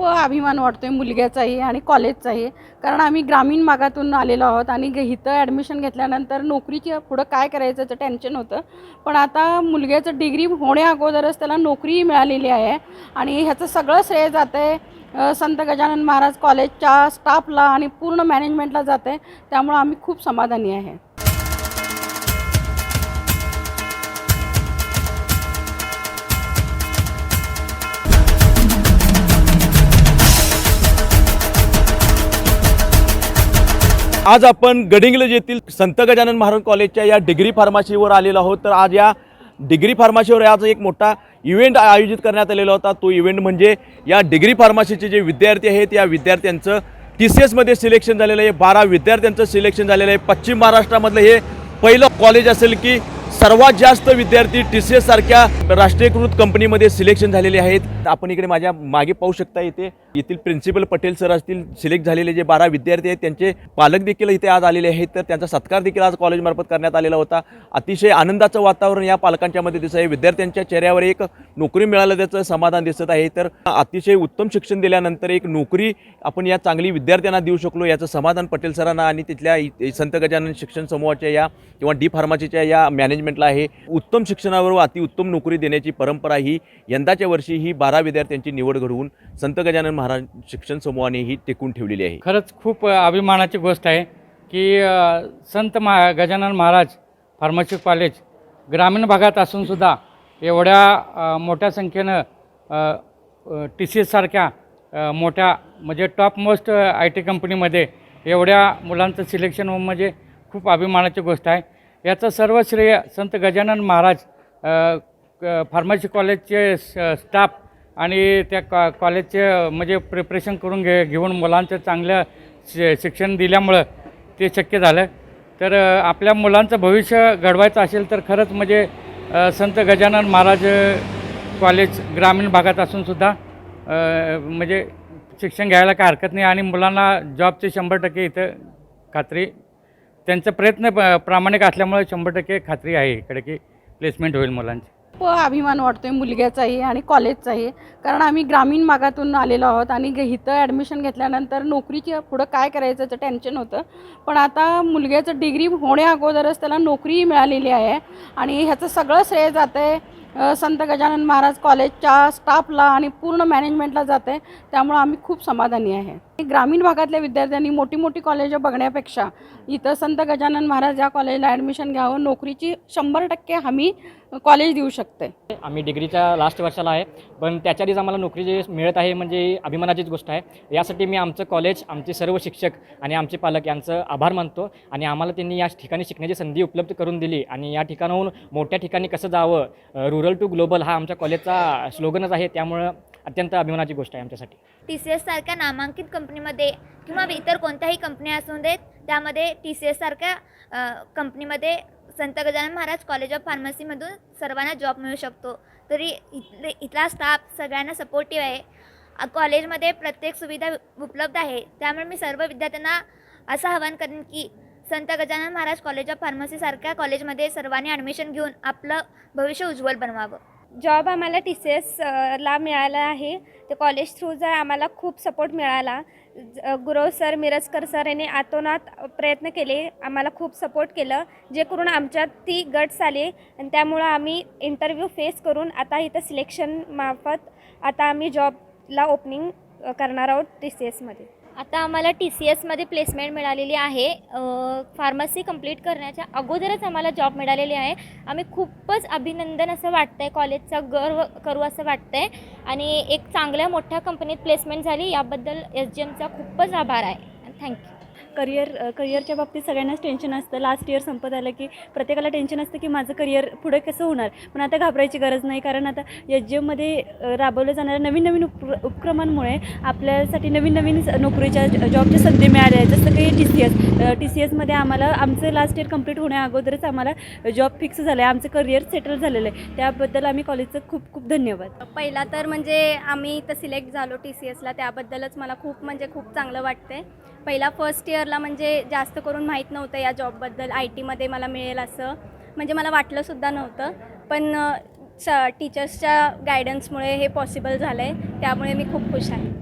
खूप अभिमान वाटतो आहे मुलग्याचाही आणि कॉलेजचाही. कारण आम्ही ग्रामीण भागातून आलेलो आहोत आणि इथं ॲडमिशन घेतल्यानंतर नोकरीची पुढं काय करायचं याचं टेन्शन होतं. पण आता मुलग्याचं डिग्री होण्या अगोदरच त्याला नोकरीही मिळालेली आहे आणि ह्याचं सगळं श्रेय जातं आहे संत गजानन महाराज कॉलेजच्या स्टाफला आणि पूर्ण मॅनेजमेंटला जाते त्यामुळं आम्ही खूप समाधानी आहे. आज आपण गडिंग्लज येथील संत गजानन महाराज कॉलेजच्या या डिग्री फार्मासीवर आलेलो आहोत. तर आज या डिग्री फार्मासीवर आज एक मोठा इव्हेंट आयोजित करण्यात आलेला होता. तो इव्हेंट म्हणजे या डिग्री फार्मासीचे जे विद्यार्थी आहेत या विद्यार्थ्यांचं टी सी एसमध्ये सिलेक्शन झालेलं आहे. बारा विद्यार्थ्यांचं सिलेक्शन झालेलं आहे. पश्चिम महाराष्ट्रामधलं हे पहिलं कॉलेज असेल की सर्वात जास्त विद्यार्थी टी सी एस सारख्या राष्ट्रीयकृत कंपनीमध्ये सिलेक्शन झालेले आहेत. आपण इकडे माझ्या मागे पाहू शकता इथे येथील प्रिन्सिपल पटेल सर असतील सिलेक्ट झालेले जे बारा विद्यार्थी आहेत त्यांचे पालक देखील इथे आज आलेले आहेत. तर त्यांचा सत्कार देखील आज कॉलेजमार्फत करण्यात आलेला होता. अतिशय आनंदाचं वातावरण या पालकांच्या मध्ये दिसत आहे. विद्यार्थ्यांच्या चेहऱ्यावर एक नोकरी मिळालं त्याचं समाधान दिसत आहे. तर अतिशय उत्तम शिक्षण दिल्यानंतर एक नोकरी आपण या चांगली विद्यार्थ्यांना देऊ शकलो याचं समाधान पटेल सरांना आणि तिथल्या संत गजानन शिक्षण समूहाच्या या किंवा डी फार्मासीच्या या मॅनेज मॅनेजमेंटला आहे. उत्तम शिक्षणावर अतिउत्तम नोकरी देण्याची परंपरा ही यंदाच्या वर्षी ही बारा विद्यार्थ्यांची निवड घडवून संत गजानन महाराज शिक्षण समूहाने ही टिकून ठेवलेली आहे. खरंच खूप अभिमानाची गोष्ट आहे की संत मा गजानन महाराज फार्मसी कॉलेज ग्रामीण भागात असूनसुद्धा एवढ्या मोठ्या संख्येनं टी सी एससारख्या मोठ्या म्हणजे टॉप मोस्ट आय टी कंपनीमध्ये एवढ्या मुलांचं सिलेक्शन म्हणजे खूप अभिमानाची गोष्ट आहे. याचं सर्व श्रेय संत गजानन महाराज फार्मसी कॉलेजचे स्टाफ आणि त्या कॉ कॉलेजचे म्हणजे प्रिपरेशन करून घे घेऊन मुलांचं चांगलं शि शिक्षण दिल्यामुळं ते शक्य झालं. तर आपल्या मुलांचं भविष्य घडवायचं असेल तर खरंच म्हणजे संत गजानन महाराज कॉलेज ग्रामीण भागात असूनसुद्धा म्हणजे शिक्षण घ्यायला काय हरकत नाही आणि मुलांना जॉबची शंभर टक्के इथं खात्री त्यांचा प्रयत्न प- प्रामाणिक असल्यामुळे शंभर टक्के खात्री आहे इकडे की प्लेसमेंट होईल मुलांची. खूप अभिमान वाटतो आहे मुलग्याचाही आणि कॉलेजचाही. कारण आम्ही ग्रामीण भागातून आलेलो आहोत आणि ग- इथं ॲडमिशन घेतल्यानंतर नोकरीची पुढं काय करायचं याचं टेन्शन होतं. पण आता मुलग्याचं डिग्री होण्या अगोदरच त्याला नोकरीही मिळालेली आहे. आणि ह्याचं सगळं श्रेय जात आहे संत गजानन महाराज कॉलेजच्या स्टाफला आणि पूर्ण मॅनेजमेंटला जाते त्यामुळं आम्ही खूप समाधानी आहे. ग्रामीण भागातल्या विद्यार्थ्यांनी मोठी मोठी कॉलेजं बघण्यापेक्षा इथं संत गजानन महाराज या कॉलेजला ॲडमिशन घ्यावं नोकरीची शंभर टक्के हमी कॉलेज देऊ शकते. आम्ही डिग्रीच्या लास्ट वर्षाला आहे पण त्याच्या आधीच आम्हाला नोकरी जे मिळत आहे म्हणजे अभिमानाचीच गोष्ट आहे. यासाठी मी आमचं कॉलेज आमचे सर्व शिक्षक आणि आमचे पालक यांचं आभार मानतो आणि आम्हाला त्यांनी या ठिकाणी शिकण्याची संधी उपलब्ध करून दिली आणि या ठिकाणाहून मोठ्या ठिकाणी कसं जावं रुरल टू ग्लोबल हा आमच्या कॉलेजचा स्लोगनच आहे. त्यामुळं अत्यंत अभिमानाची गोष्ट आहे आमच्यासाठी. टी सी एस सारख्या नामांकित कंपनीमध्ये किंवा इतर कोणत्याही कंपन्या असू देत त्यामध्ये टी सी एस सारख्या कंपनीमध्ये संत गजानन महाराज कॉलेज ऑफ फार्मसीमधून सर्वांना जॉब मिळू शकतो. तरी इथले इथला स्टाफ सगळ्यांना सपोर्टिव्ह आहे. कॉलेजमध्ये प्रत्येक सुविधा उपलब्ध आहे. त्यामुळे मी सर्व विद्यार्थ्यांना असं आवाहन करेन की संत गजानन महाराज कॉलेज ऑफ फार्मसीसारख्या कॉलेजमध्ये सर्वांनी ॲडमिशन घेऊन आपलं भविष्य उज्ज्वल बनवावं. जॉब आम्हाला टी सी एस ला मिळाला आहे. ते कॉलेज थ्रू जर आम्हाला खूप सपोर्ट मिळाला ज- गुरव सर मिरजकर सर यांनी आतोनात प्रयत्न केले आम्हाला खूप सपोर्ट केलं. जे करून आमच्यात ती गट्स आले आणि त्यामुळं आम्ही इंटरव्ह्यू फेस करून आता इथं सिलेक्शन मार्फत आता आम्ही जॉबला ओपनिंग करणार आहोत टी सी एसमध्ये आता आम्हाला टी सी एसमध्ये प्लेसमेंट मिळालेली आहे. फार्मसी कंप्लीट करण्याच्या अगोदरच आम्हाला जॉब मिळालेली आहे. आम्ही खूपच अभिनंदन असं वाटतं आहे कॉलेजचा गर्व करू असं वाटतं आहे आणि एक चांगल्या मोठ्या कंपनीत प्लेसमेंट झाली. याबद्दल एस जी एमचा खूपच आभार आहे. थँक्यू करिअर करिअरच्या बाबतीत सगळ्यांनाच टेन्शन असतं. लास्ट इयर संपत आलं की प्रत्येकाला टेन्शन असतं की माझं करिअर पुढे कसं होणार? पण आता घाबरायची गरज नाही. कारण आता एच जी एममध्ये राबवल्या जाणाऱ्या नवीन नवीन उप उपक्रमांमुळे आपल्यासाठी नवीन नवीन नोकरीच्या ज- जॉबच्या संधी मिळाल्या आहेत. जसं की T C S T C एसमध्ये आम्हाला आमचं लास्ट इयर कंप्लीट होण्या अगोदरच आम्हाला जॉब फिक्स झालं आहे आमचं करिअर सेटल झालेलं आहे. त्याबद्दल आम्ही कॉलेजचं खूप खूप धन्यवाद. पहिला तर म्हणजे आम्ही इथं सिलेक्ट झालो टी सी एसला त्याबद्दलच मला खूप म्हणजे खूप चांगलं वाटतं आहे पहिला फर्स्ट इयर इयरला म्हणजे जास्त करून माहीत नव्हतं या जॉबबद्दल आय टीमध्ये मला मिळेल असं. म्हणजे मला वाटलंसुद्धा नव्हतं. पण स टीचर्सच्या गायडन्समुळे हे पॉसिबल झालं आहे त्यामुळे मी खूप खुश आहे.